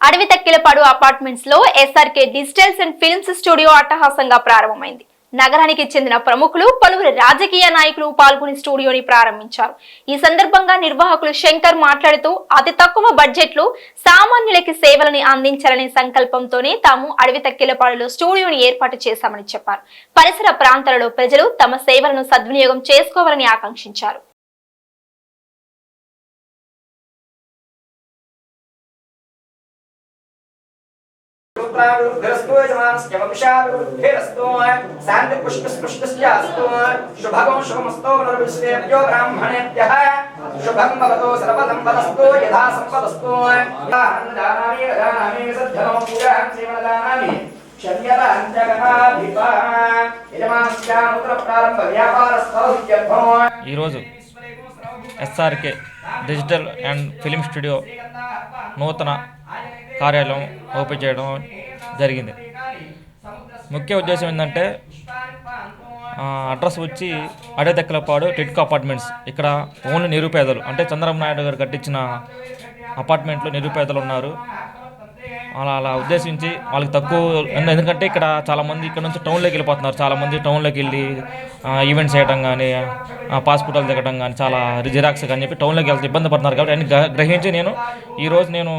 అడవి Takkilapadu అపార్ట్మెంట్స్లో SRK digitals and films studio అట్టహాసంగా ప్రారంభమైంది. నగరానికి చెందిన ప్రముఖులు పలువురు రాజకీయ నాయకులు పాల్గొని స్టూడియోని ప్రారంభించారు. ఈ సందర్భంగా నిర్వాహకులు శంకర్ మాట్లాడుతూ అతి తక్కువ బడ్జెట్లో సామాన్యులకి సేవలని అందించాలనే సంకల్పంతోనే తాము అడవి తక్కిలపాడులో స్టూడియోని ఏర్పాటు చేశామని చెప్పారు. పరిసర ప్రాంతాలలో ప్రజలు తమ సేవలను సద్వినియోగం చేసుకోవాలని ఆకాంక్షించారు. रुद्रारुद्रस्तु यजमानस्य वंशारुद्धिरस्तु शान्तिपुष्पस्पृष्टस्यास्तु शुभगं शुभमस्तु पुनर्विश्वेभ्यो ब्राह्मणेभ्यः शुभं भवतु सर्वदं वदस्तु यथा सम्पदस्तु अहं जानामि न जानामि सद्धनो पूजां सेवनदानामि शल्यदाञ्जगणाधिपा यजमानस्यामुद्रप्रारम्भ व्यापारस्थौ ఈరోజు SRK digital and film studio నూతన కార్యాలయం ఓపెన్ చేయడం జరిగింది. ముఖ్య ఉద్దేశం ఏంటంటే అడ్రస్ వచ్చి అడేదెక్కలపాడు టిట్కో అపార్ట్మెంట్స్. ఇక్కడ ఓన్లీ నిరుపేదలు అంటే చంద్రబాబు నాయుడు గారు కట్టించిన అపార్ట్మెంట్లో నిరుపేదలు ఉన్నారు. అలా అలా ఉద్దేశించి వాళ్ళకి తక్కువ ఎందుకంటే ఇక్కడ చాలామంది ఇక్కడ నుంచి టౌన్లోకి వెళ్ళిపోతున్నారు. చాలామంది టౌన్లోకి వెళ్ళి ఈవెంట్స్ చేయడం కానీ పాస్పోర్ట్లు దిగడం కానీ చాలా జిరాక్స్ కానీ చెప్పి టౌన్లోకి వెళ్తే ఇబ్బంది పడుతున్నారు కాబట్టి అన్ని గ్రహించి నేను ఈరోజు నేను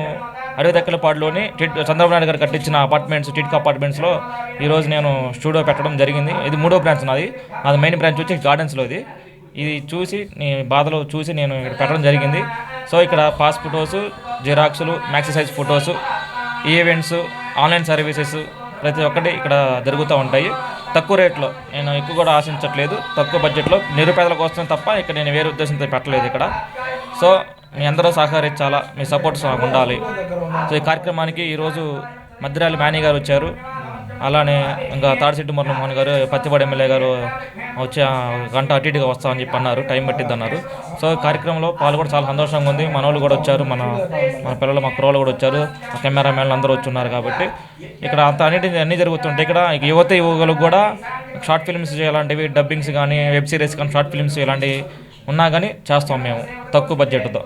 అడవి దక్కలపాడులోని టిట్ చంద్రబాబు నాయుడు గారు కట్టించిన అపార్ట్మెంట్స్ టిట్కో అపార్ట్మెంట్స్లో ఈరోజు నేను స్టూడియో పెట్టడం జరిగింది. ఇది మూడో బ్రాంచ్ నాది. నాది మెయిన్ బ్రాంచ్ వచ్చి గార్డెన్స్లో ఇది. ఇది చూసి నీ బాధలో చూసి నేను ఇక్కడ పెట్టడం జరిగింది. సో ఇక్కడ pass photos జిరాక్స్లు maxi size photos events online services ప్రతి ఒక్కటి ఇక్కడ జరుగుతూ ఉంటాయి. తక్కువ రేట్లో నేను ఎక్కువ కూడా ఆశించట్లేదు. తక్కువ బడ్జెట్లో నిరుపేదల కోసం తప్ప ఇక్కడ నేను వేరే ఉద్దేశంతో పెట్టలేదు ఇక్కడ. సో మీ అందరూ సహకరించాలా? మీ సపోర్ట్స్ ఉండాలి. సో ఈ కార్యక్రమానికి ఈరోజు మద్రాలి మేనీ గారు వచ్చారు. అలానే ఇంకా తాడిశెట్టి మురళమోహన్ గారు పత్తిపాడు ఎమ్మెల్యే గారు వచ్చే గంట అటు ఇటుగా వస్తామని చెప్పి అన్నారు టైం పట్టిద్ది అన్నారు. సో కార్యక్రమంలో కార్యక్రమంలో కూడా చాలా సంతోషంగా ఉంది. మన వాళ్ళు కూడా వచ్చారు మన మన పిల్లలు మా కుర్రోళ్ళు కూడా వచ్చారు మా కెమెరామెన్లు అందరూ వచ్చి ఉన్నారు కాబట్టి. ఇక్కడ అంత అన్నిటి అన్నీ జరుగుతుంటాయి. ఇక్కడ యువత యువకులకు కూడా షార్ట్ ఫిల్మ్స్ ఇలాంటివి డబ్బింగ్స్ కానీ వెబ్ సిరీస్ కానీ షార్ట్ ఫిల్మ్స్ ఇలాంటివి ఉన్నా కానీ చేస్తాం మేము తక్కువ బడ్జెట్తో.